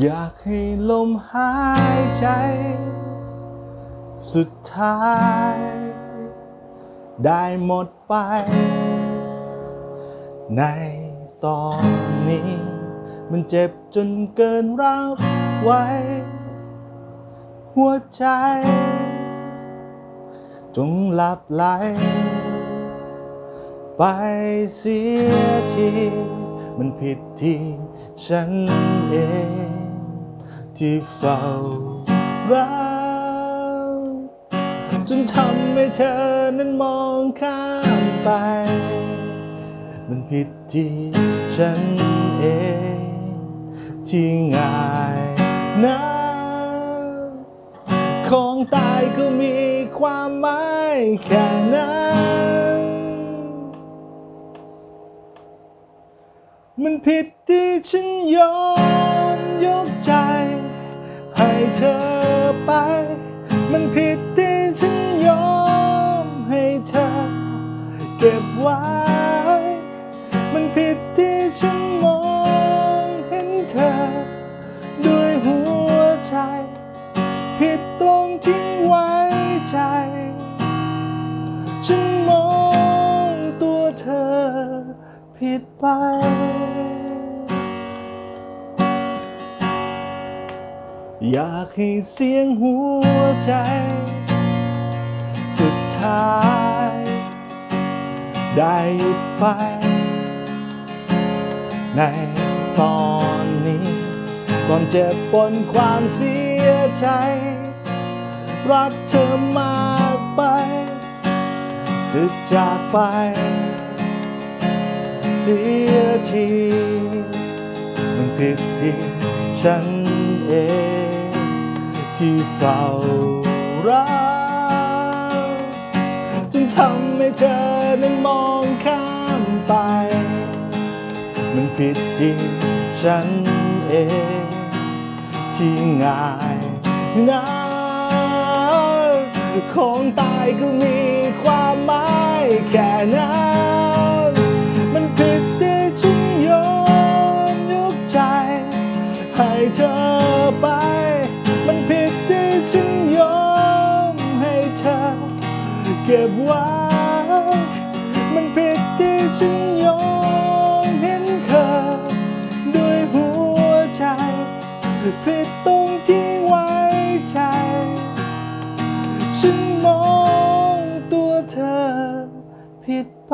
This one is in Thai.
อยากให้ลมหายใจ สุดท้าย ได้หมดไป ในตอนนี้ มันเจ็บจนเกินรับไว้ หัวใจ จงหลับไหล ไปเสียที มันผิดที่ฉันเอง ที่เฝ้ารักจนทำให้เธอนั้นมองข้ามไป มันผิดที่ฉันเอง ที่ง่ายนะของตายก็มีความหมายแค่นั้น มันผิดที่ฉันยอมยกใจ ให้เธอไป มันผิดที่ฉันยอมให้เธอ เก็บไว้ มันผิดที่ฉันมองเห็นเธอ ด้วยหัวใจ ผิดตรงที่ไว้ใจ ฉันมองตัวเธอผิดไป อยากให้เสียงหัวใจ สุดท้าย ได้หยุดไป ในตอนนี้ก่อนเจ็บปนความเสียใจ รักเธอมากไป จะจากไป เสียทีมันผิดที่ฉันเอง ที่เฝ้ารักจนทำให้เธอนั้นมองข้ามไป มันผิดที่ฉันเอง ที่ง่ายนะของตายก็มีความหมายแค่นั้น ก็บไว้มันผิดที่ฉันยอมเห็นเธอ ด้วยหัวใจผิดตรงที่ไว้ใจ ฉันมองตัวเธอผิดไป